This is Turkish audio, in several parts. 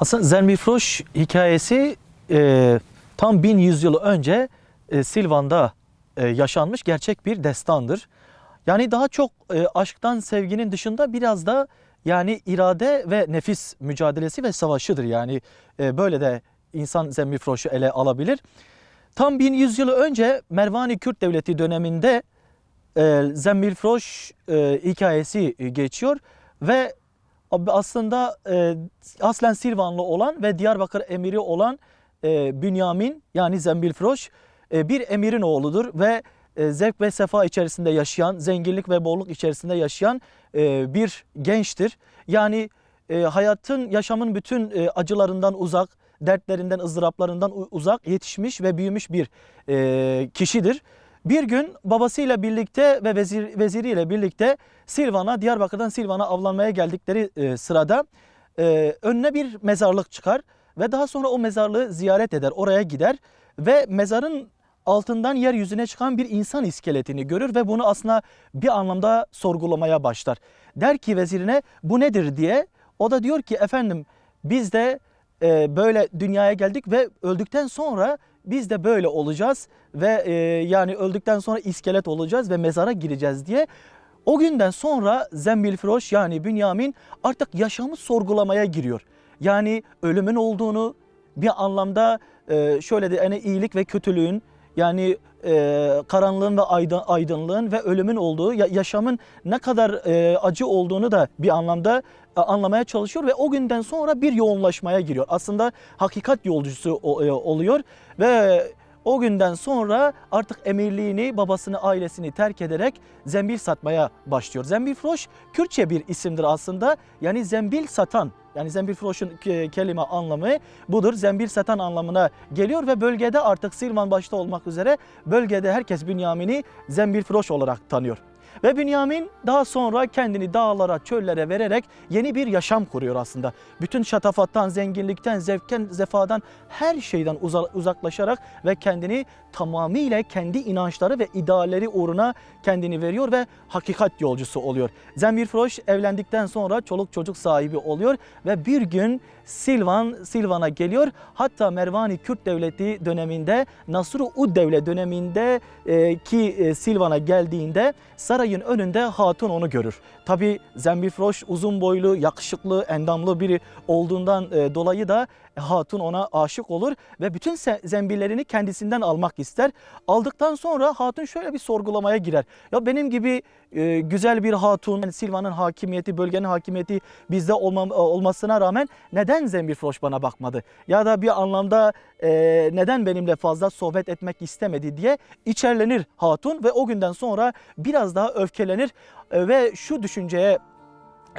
Aslında Zermifroş hikayesi e, tam 1100 yıl önce e, Silvan'da e, yaşanmış gerçek bir destandır. Yani daha çok e, aşktan sevginin dışında biraz da yani irade ve nefis mücadelesi ve savaşıdır. Yani e, böyle de insan Zermifroş'u ele alabilir. Tam 1100 yıl önce Mervani Kürt Devleti döneminde e, Zembirfroş e, hikayesi e, geçiyor ve aslında e, aslen Silvanlı olan ve Diyarbakır emiri olan e, Bünyamin yani Zembilfroş e, bir emirin oğludur ve e, zevk ve sefa içerisinde yaşayan, zenginlik ve bolluk içerisinde yaşayan e, bir gençtir. Yani e, hayatın, yaşamın bütün e, acılarından uzak, dertlerinden, ızdıraplarından uzak yetişmiş ve büyümüş bir e, kişidir. Bir gün babasıyla birlikte ve vezir, veziriyle birlikte Silvan'a, Diyarbakır'dan Silvan'a avlanmaya geldikleri e, sırada e, önüne bir mezarlık çıkar ve daha sonra o mezarlığı ziyaret eder, oraya gider ve mezarın altından yeryüzüne çıkan bir insan iskeletini görür ve bunu aslında bir anlamda sorgulamaya başlar. Der ki vezirine bu nedir diye. O da diyor ki efendim biz de e, böyle dünyaya geldik ve öldükten sonra biz de böyle olacağız ve e, yani öldükten sonra iskelet olacağız ve mezara gireceğiz diye. O günden sonra Zembilfiroş yani Bünyamin artık yaşamı sorgulamaya giriyor. Yani ölümün olduğunu bir anlamda e, şöyle de yani iyilik ve kötülüğün yani e, karanlığın ve aydın, aydınlığın ve ölümün olduğu, ya- yaşamın ne kadar e, acı olduğunu da bir anlamda anlamaya çalışıyor ve o günden sonra bir yoğunlaşmaya giriyor. Aslında hakikat yolcusu e, oluyor ve o günden sonra artık emirliğini, babasını, ailesini terk ederek zembil satmaya başlıyor. Zembil froş Kürtçe bir isimdir aslında. Yani zembil satan. Yani zembil froşun ke- kelime anlamı budur. Zembil satan anlamına geliyor ve bölgede artık Silvan başta olmak üzere bölgede herkes Bünyamin'i zembil froş olarak tanıyor. Ve Bünyamin daha sonra kendini dağlara, çöllere vererek yeni bir yaşam kuruyor aslında. Bütün şatafattan, zenginlikten, zevkten, zefadan her şeyden uza- uzaklaşarak ve kendini tamamıyla kendi inançları ve idealleri uğruna kendini veriyor ve hakikat yolcusu oluyor. Zembirfroş evlendikten sonra çoluk çocuk sahibi oluyor ve bir gün Silvan Silvan'a geliyor. Hatta Mervani Kürt Devleti döneminde Nasru Ud Devlet döneminde e, ki e, Silvan'a geldiğinde sarayın önünde hatun onu görür. Tabi Zembifroş uzun boylu, yakışıklı, endamlı biri olduğundan e, dolayı da hatun ona aşık olur ve bütün zembillerini kendisinden almak ister. Aldıktan sonra hatun şöyle bir sorgulamaya girer. Ya benim gibi e, güzel bir hatun, yani Silvan'ın hakimiyeti, bölgenin hakimiyeti bizde olmam, olmasına rağmen neden Zembifroş bana bakmadı? Ya da bir anlamda e, neden benimle fazla sohbet etmek istemedi diye içerlenir hatun ve o günden sonra biraz daha öfkelenir e, ve şu düşünceye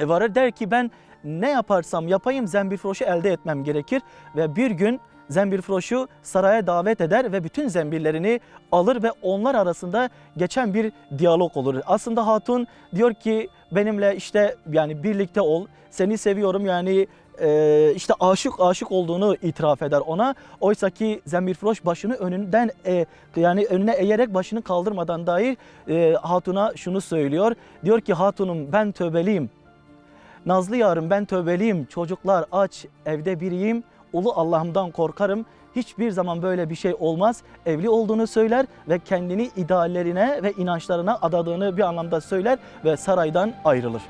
varır der ki ben ne yaparsam yapayım Zembirfroş'u elde etmem gerekir ve bir gün Zembirfroş'u saraya davet eder ve bütün zembillerini alır ve onlar arasında geçen bir diyalog olur. Aslında hatun diyor ki benimle işte yani birlikte ol seni seviyorum yani e, işte aşık aşık olduğunu itiraf eder ona. Oysa ki Zembirfroş başını önünden e, yani önüne eğerek başını kaldırmadan dair e, hatuna şunu söylüyor. Diyor ki hatunum ben tövbeliyim. Nazlı yarım ben tövbeliyim. Çocuklar aç, evde biriyim. Ulu Allah'ımdan korkarım. Hiçbir zaman böyle bir şey olmaz. Evli olduğunu söyler ve kendini ideallerine ve inançlarına adadığını bir anlamda söyler ve saraydan ayrılır.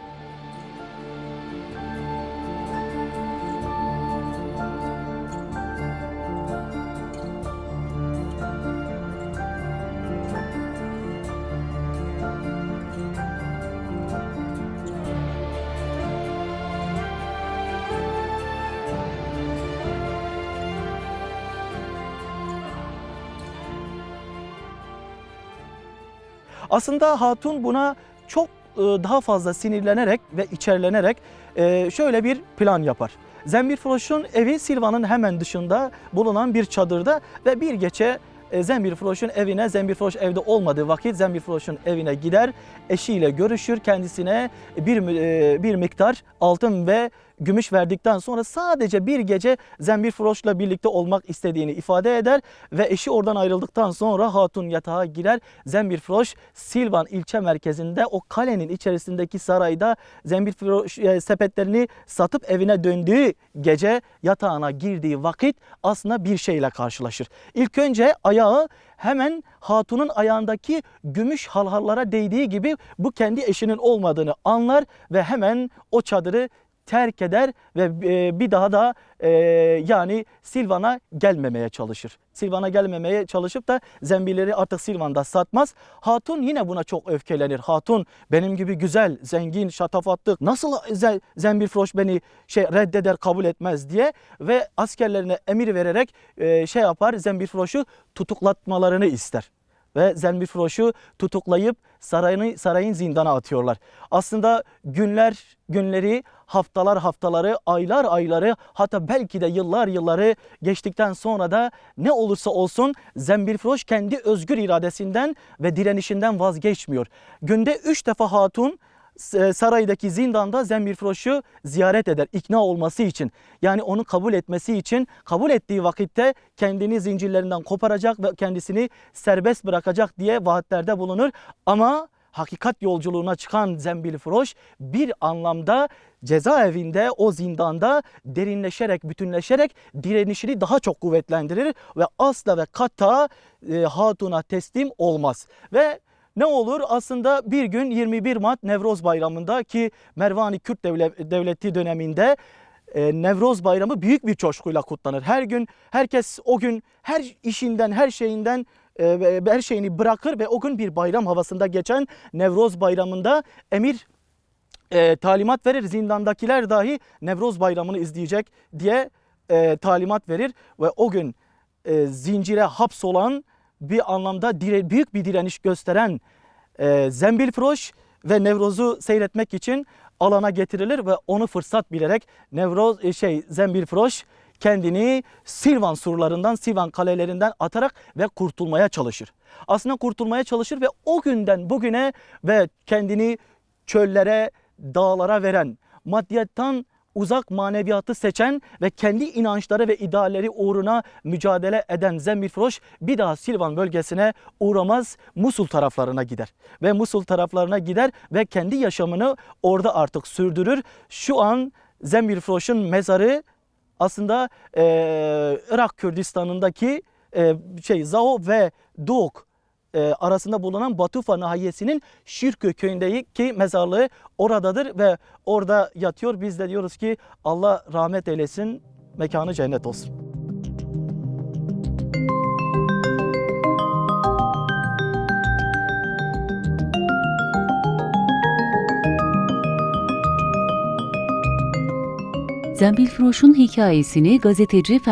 Aslında hatun buna çok e, daha fazla sinirlenerek ve içerlenerek e, şöyle bir plan yapar. Zembirfroş'un evi Silvan'ın hemen dışında bulunan bir çadırda ve bir gece e, Zembirfroş'un evine, Zembirfroş evde olmadığı vakit Zembirfroş'un evine gider, eşiyle görüşür, kendisine bir e, bir miktar altın ve gümüş verdikten sonra sadece bir gece Zembirfroş'la birlikte olmak istediğini ifade eder ve eşi oradan ayrıldıktan sonra hatun yatağa girer. Zembirfroş Silvan ilçe merkezinde o kalenin içerisindeki sarayda Zembirfroş e, sepetlerini satıp evine döndüğü gece yatağına girdiği vakit aslında bir şeyle karşılaşır. İlk önce ayağı hemen hatunun ayağındaki gümüş halhallara değdiği gibi bu kendi eşinin olmadığını anlar ve hemen o çadırı terk eder ve e, bir daha da e, yani Silvan'a gelmemeye çalışır. Silvan'a gelmemeye çalışıp da zembilleri artık Silvan'da satmaz. Hatun yine buna çok öfkelenir. Hatun benim gibi güzel, zengin, şatafatlı nasıl ze- Zembilfroş beni şey reddeder, kabul etmez diye ve askerlerine emir vererek e, şey yapar Zembilfroş'u tutuklatmalarını ister ve Zembilfroş'u tutuklayıp sarayını, sarayın zindana atıyorlar. Aslında günler günleri, haftalar haftaları, aylar ayları hatta belki de yıllar yılları geçtikten sonra da ne olursa olsun Zembilfroş kendi özgür iradesinden ve direnişinden vazgeçmiyor. Günde üç defa hatun saraydaki zindanda Zembilfroş'u ziyaret eder ikna olması için. Yani onu kabul etmesi için kabul ettiği vakitte kendini zincirlerinden koparacak ve kendisini serbest bırakacak diye vaatlerde bulunur. Ama hakikat yolculuğuna çıkan Zembilfroş bir anlamda cezaevinde o zindanda derinleşerek bütünleşerek direnişini daha çok kuvvetlendirir ve asla ve kata e, hatuna teslim olmaz. Ve ne olur aslında bir gün 21 Mart Nevroz Bayramı'nda ki Mervani Kürt Devle- Devleti döneminde e, Nevroz Bayramı büyük bir coşkuyla kutlanır. Her gün herkes o gün her işinden her şeyinden e, her şeyini bırakır ve o gün bir bayram havasında geçen Nevroz Bayramı'nda emir e, talimat verir. Zindandakiler dahi Nevroz Bayramı'nı izleyecek diye e, talimat verir ve o gün e, zincire hapsolan bir anlamda dire, büyük bir direniş gösteren e, Zembilfroş ve Nevroz'u seyretmek için alana getirilir ve onu fırsat bilerek Nevroz e, şey Zembilfroş kendini Silvan surlarından, Silvan kalelerinden atarak ve kurtulmaya çalışır. Aslında kurtulmaya çalışır ve o günden bugüne ve kendini çöllere, dağlara veren, maddiyattan uzak maneviyatı seçen ve kendi inançları ve idealleri uğruna mücadele eden Zembilfroş bir daha Silvan bölgesine uğramaz Musul taraflarına gider. Ve Musul taraflarına gider ve kendi yaşamını orada artık sürdürür. Şu an Zembilfroş'un mezarı aslında eee, Irak Kürdistan'ındaki eee, şey Zaho ve Duok e, arasında bulunan Batufa nahiyesinin Şirkü köyündeki mezarlığı oradadır ve orada yatıyor. Biz de diyoruz ki Allah rahmet eylesin, mekanı cennet olsun. Zembilfroş'un hikayesini gazeteci Ferhat